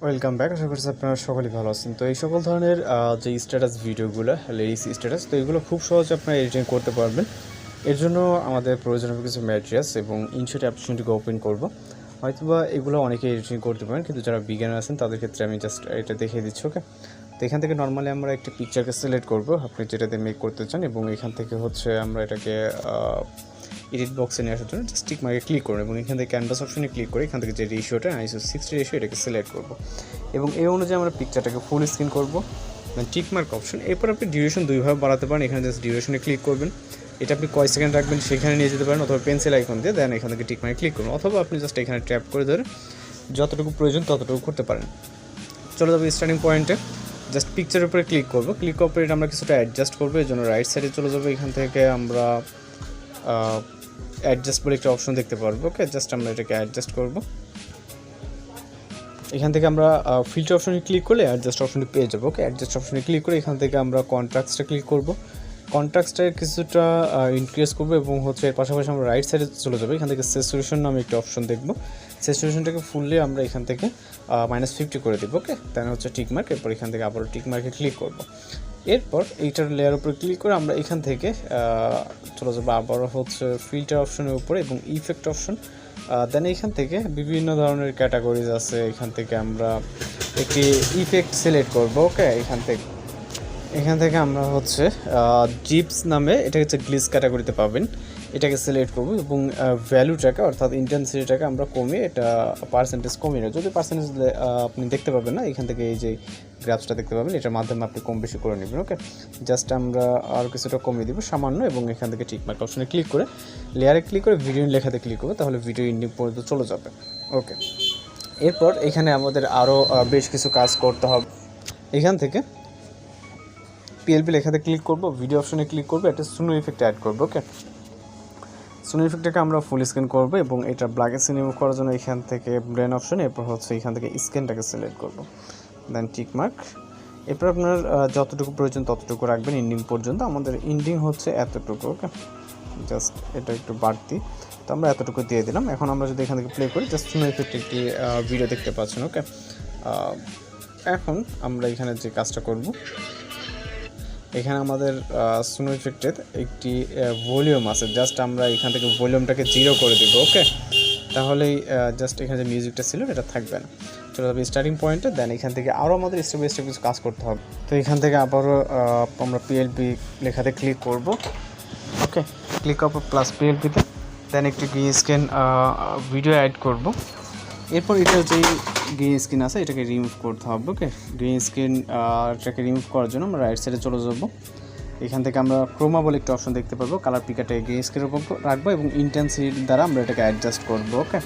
Welcome back আশা করছি আপনারা সকলেই ভালো আছেন। তো এই সকল ধরনের যে স্ট্যাটাস ভিডিওগুলো লেডিস স্ট্যাটাস তো এগুলো খুব সহজে আপনারা এডিটিং করতে পারবেন। এর জন্য আমাদের প্রয়োজন হবে কিছু ম্যাটেরিয়ালস এবং ইনশট অ্যাপ্লিকেশনটিকে ওপেন করব। হয়তোবা এগুলো অনেকে এডিটিং করতে পারেন, কিন্তু যারা বিজ্ঞানার আছেন, তাদের ক্ষেত্রে আমি জাস্ট এটা দেখিয়ে দিচ্ছি ওকে তো এখান থেকে নর্মালি আমরা একটি পিকচারকে সিলেক্ট করব। আপনি যেটাতে মেক করতে চান এবং এখান থেকে হচ্ছে আমরা এটাকে এডিট বক্সে নিয়ে আসার জন্য স্টিক মার্কে ক্লিক করুন এবং এখান থেকে ক্যানভাস অপশনে ক্লিক করে এখান থেকে যে রেশিওটা আইসো সিক্সটি রেশিও এটাকে সিলেক্ট করব। এবং এই অনুযায়ী আমরা পিকচারটাকে ফুল স্ক্রিন করব। টিক মার্ক অপশন এরপর আপনি ডিউরেশন দুইভাবে বাড়াতে পারেন। এখানে জাস্ট ডিউরেশনে ক্লিক করবেন। এটা আপনি কয় সেকেন্ড রাখবেন সেখানে নিয়ে যেতে পারেন অথবা পেন্সিল আইকন দিয়ে দেন এখান থেকে টিক মার্কে ক্লিক করুন। অথবা আপনি জাস্ট এখানে ট্যাপ করে ধরে যতটুকু প্রয়োজন ততটুকু করতে পারেন। চলে যাব স্টার্টিং পয়েন্টে জাস্ট পিকচারের উপরে ক্লিক করব। ক্লিক করার পরে আমরা কিছুটা অ্যাডজাস্ট করব এই জন্য রাইট সাইডে চলে যাব। এখান থেকে আমরা অ্যাডজাস্ট বলে একটা অপশন দেখতে পারব ওকে জাস্ট আমরা এটাকে অ্যাডজাস্ট করব। এখান থেকে আমরা ফিল্টার অপশনে ক্লিক করলে অ্যাডজাস্ট অপশনটি পেয়ে যাব ওকে অ্যাডজাস্ট অপশনে ক্লিক করে এখান থেকে আমরা কন্ট্রাক্টসটা ক্লিক করব। কন্ট্রাক্টসটা কিছুটা ইনক্রিজ করব এবং হচ্ছে এর পাশাপাশি আমরা রাইট সাইডে চলে যাব। এখান থেকে সেচুরেশন নামে একটা অপশন দেখব। সেচুরেশনটাকে ফুললি আমরা এখান থেকে মাইনাস ফিফটি করে দেবো ওকে তাই হচ্ছে টিক মার্ক এরপর এখান থেকে আবারও টিক মার্কে ক্লিক করব। এরপর এইটার লেয়ার উপরে ক্লিক করে আমরা এখান থেকে চলে যাব আবারও হচ্ছে ফিল্টার অপশনের উপরে এবং ইফেক্ট অপশন দেন এখান থেকে বিভিন্ন ধরনের ক্যাটাগরিজ আছে, এখান থেকে আমরা একটি ইফেক্ট সিলেক্ট করব ওকে এখান থেকে এখান থেকে আমরা হচ্ছে জিপস নামে এটা হচ্ছে গ্লিস ক্যাটাগরিতে পাবেন। এটাকে সিলেক্ট করব এবং ভ্যালুটাকে অর্থাৎ ইন্টেন্সিটিটাকে আমরা কমিয়ে এটা পার্সেন্টেজ কমিয়ে যদি পার্সেন্টেজ আপনি দেখতে পাবেন না, এখান থেকে এই যে গ্রাফসটা দেখতে পাবেন, এটার মাধ্যমে আপনি কম বেশি করে নেবেন ওকে জাস্ট আমরা আর কিছুটা কমিয়ে দিব, সামান্য এবং এখান থেকে টিকমার্ক অপশনে ক্লিক করে লেয়ারে ক্লিক করে ভিডিও লেখাতে ক্লিক করব, তাহলে ভিডিও ইন্ডিং পর্যন্ত চলে যাবে ওকে এরপর এখানে আমাদের আরও বেশ কিছু কাজ করতে হবে। এখান থেকে পিএলপি লেখাতে ক্লিক করব ভিডিও অপশনে ক্লিক করব, একটা সুনো ইফেক্ট অ্যাড করব ওকে সুনো ইফেক্টটাকে আমরা ফুল স্ক্যান করব এবং এটা ব্ল্যাক স্ক্রিন রিমুভ করার জন্য এখান থেকে ব্রেন অপশন এরপর হচ্ছে এখান থেকে স্ক্যানটাকে সিলেক্ট করব। দেন টিক মার্ক এরপর আপনার যতটুকু প্রয়োজন ততটুকু রাখবেন ইন্ডিং পর্যন্ত। আমাদের ইন্ডিং হচ্ছে এতটুকু ওকে জাস্ট এটা একটু বাড়তি। তো আমরা এতটুকু দিয়ে দিলাম। এখন আমরা যদি এখান থেকে প্লে করি জাস্ট সুনো ইফেক্ট একটি ভিডিও দেখতে পাচ্ছেন ওকে এখন আমরা এখানে যে কাজটা করব এখানে আমাদের সুনো ইফেক্টের একটি ভলিউম আছে। জাস্ট আমরা এখান থেকে ভলিউমটাকে জিরো করে দেবো ওকে তাহলেই জাস্ট এখানে যে মিউজিকটা ছিল, এটা থাকবে না। চলে যাবে স্টার্টিং পয়েন্টে দেন এখান থেকে আরও আমাদের স্টেপ বাই স্টেপ কিছু কাজ করতে হবে। তো এখান থেকে আবারও আমরা পিএলপি লেখাতে ক্লিক করব ওকে ক্লিক পর প্লাস পিএলপিতে দেন একটি গ্রিন স্ক্রিন ভিডিও অ্যাড করব। এরপর এটা যেই গ্রিন স্ক্রিন আছে, এটাকে রিমুভ করতে হবে ওকে গ্রিন স্ক্রিন এটাকে রিমুভ করার জন্য আমরা রাইট সাইডে চলে যাব। এখান থেকে আমরা ক্রোমা বলে একটা অপশন দেখতে পাবো কালার পিকারটাকে গ্রিন স্ক্রিনের উপর রাখব এবং ইন্টেন্সিটি দ্বারা আমরা এটাকে অ্যাডজাস্ট করব ওকে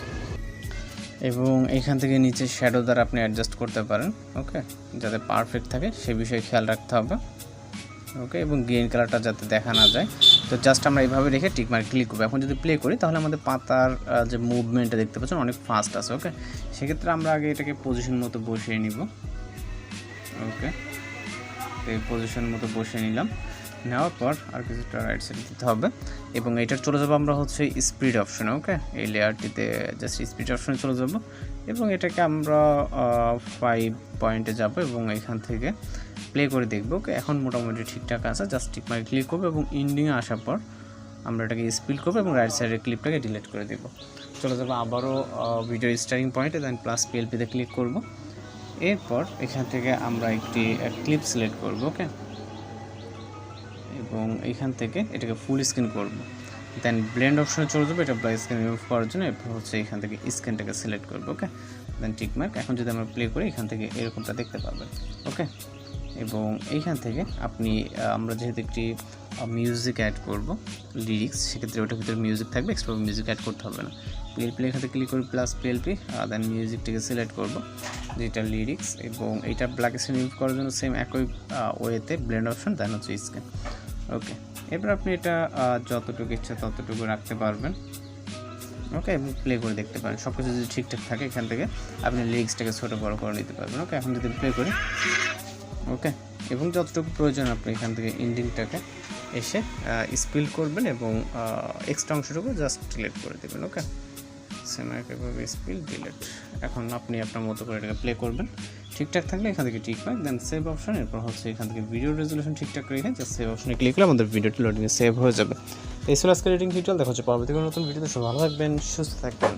এবং এখান থেকে নিচে শ্যাডো দ্বারা আপনি অ্যাডজাস্ট করতে পারেন ওকে যাতে পারফেক্ট থাকে, সে বিষয়ে খেয়াল রাখতে হবে। ওকে, এবং গ্রিন কালারটা যাতে দেখা না যায়। তো জাস্ট আমরা এইভাবে রেখে টিকমার্ক ক্লিক করব। এখন যদি প্লে করি, তাহলে আমাদের পাতার যে মুভমেন্টটা দেখতে পাচ্ছেন, অনেক ফাস্ট আছে, ওকে? সেক্ষেত্রে আমরা আগে এটাকে পজিশন মতো বসিয়ে নিব। ওকে এই পজিশন মতো বসিয়ে নিলাম। নেওয়ার পর আর কিছুটা রাইট সাইড দিতে হবে। এবং এটার চলে যাব আমরা হচ্ছে স্পিড অপশনে ওকে? এই লেয়ারটিতে জাস্ট স্পিড অপশনে চলে যাব। এবং এটাকে আমরা ফাইভ পয়েন্টে যাব, এবং এখান থেকে প্লে করে দেখব এখন মোটামুটি ঠিকঠাক আছে জাস্ট টিক মার্কে ক্লিক করব এবং ইন্ডিংয়ে আসার পর আমরা এটাকে স্পিড করব এবং রাইট সাইডের ক্লিপটাকে ডিলিট করে দেবো চলে যাব আবারও ভিডিও স্টার্টিং পয়েন্টে দেন প্লাস পিএলপিতে ক্লিক করব। এরপর এখান থেকে আমরা একটি ক্লিপ সিলেক্ট করব ওকে এবং এখান থেকে এটাকে ফুল স্ক্রিন করব। দেন ব্লেন্ড অপশনে চলে যাব, এটা ব্ল্যাক স্ক্রিন রিমুভ করার জন্য, এরপর হচ্ছে এখান থেকে স্ক্রিনটাকে সিলেক্ট করব ওকে দেন টিকমার্ক এখন যদি আমরা প্লে করি, এখান থেকে এরকমটা দেখতে পাবেন ওকে এবং এইখান থেকে আপনি আমরা যেহেতু একটি মিউজিক অ্যাড করব লিরিক্স সেক্ষেত্রে ওটার ভিতরে মিউজিক থাকবে এক্সট্রা মিউজিক অ্যাড করতে হবে না। পিএলপি থেকে ক্লিক করি প্লাস পিএলপি দেন মিউজিকটিকে সিলেক্ট করব, যেটা লিরিক্স এবং এইটা ব্ল্যাক স্ক্রিন ইউজ করার জন্য সেম একই ওয়েতে ব্লেন্ড অপশন দেন হচ্ছে স্ক্রিন ওকে এরপর আপনি এটা যতটুকু ইচ্ছা ততটুকু রাখতে পারবেন। ওকে এবং প্লে করে দেখতে পারেন। সব কিছু যদি ঠিকঠাক থাকে এখান থেকে, আপনি লিরিক্সটাকে ছোটো বড়ো করে নিতে পারবেন। ওকে এখন যদি প্লে করি ওকে এবং যতটুকু প্রয়োজন আপনি এখান থেকে ইন্ডিংটাকে এসে স্পিল করবেন এবং এক্সট্রা অংশটুকু জাস্ট ডিলেট করে দেবেন ওকে সেম একইভাবে স্পিল ডিলেট এখন আপনি আপনার মতো করে এটাকে প্লে করবেন। ঠিকঠাক থাকলে এখান থেকে ঠিক পাই দেন সেভ অপশন এরপর হচ্ছে এখান থেকে ভিডিও রেজলিউশন ঠিকঠাক রেখে জাস্ট সেভ অপশনে ক্লিক করলে আমাদের ভিডিওটি লোডিংয়ে সেভ হয়ে যাবে। এই ছিল আজকের রেটিং টিউটোরিয়াল দেখা হচ্ছে পরবর্তী কোনো নতুন ভিডিওতে সব ভালো থাকবেন, সুস্থ থাকবেন।